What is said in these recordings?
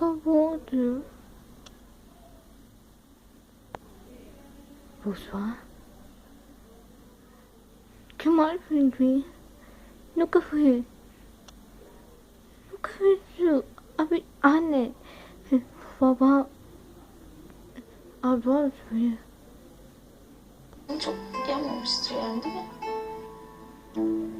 acabou. Bonsoir. Comment aujourd'hui? Nunca fui. Nunca fui. Abi anne. Baba. Abla fui. Çok yanmamıştır yani değil mi?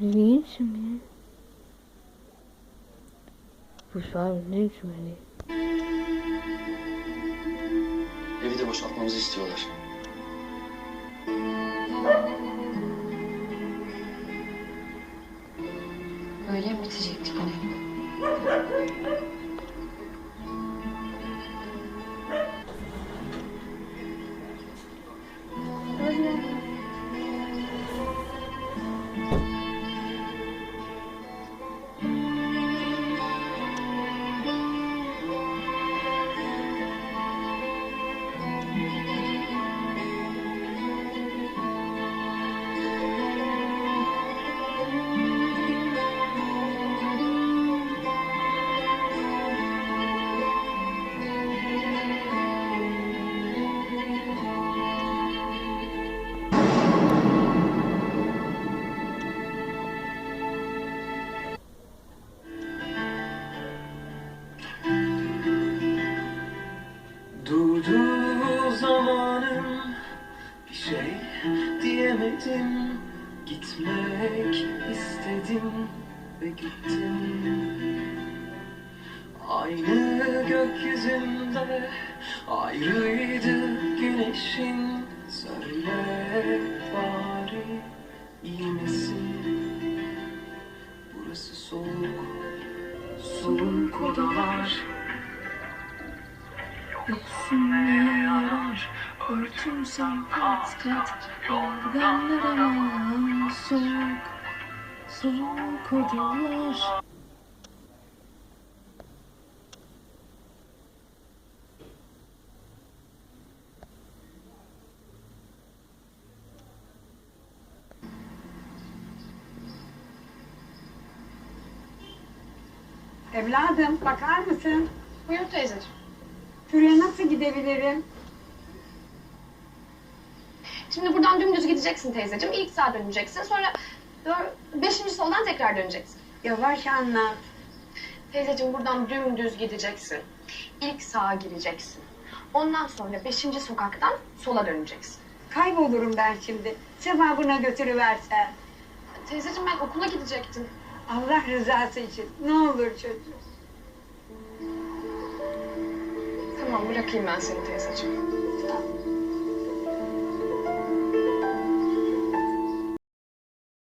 Toprak. Niets meer. Bonsoir, niets meer. Evi de boşaltmamızı istiyorlar. Böyle mi bitecekti yine? Durduğu bir şey diyemedim. Gitmek istedim ve gittim. Aynı gökyüzünde ayrıydı güneşin. Söyle bari iyi misin? Burası soğuk, soğuk odalar. Resimle yarar, örtünsem kat kat Yorganlara soğuk, soğuk odalar Evladım bakar mısın? Buyur teyzeciğim. Şuraya nasıl gidebilirim? Şimdi buradan dümdüz gideceksin teyzeciğim. İlk sağa döneceksin. Sonra dör- beşinci soldan tekrar döneceksin. Yavaş anlat. Teyzeciğim buradan dümdüz gideceksin. İlk sağa gireceksin. Ondan sonra beşinci sokaktan sola döneceksin. Kaybolurum ben şimdi. Sevabına götürüversen. Teyzeciğim ben okula gidecektim. Allah rızası için. Ne olur çocuğum. Tamam bırakayım ben seni teyzeciğim.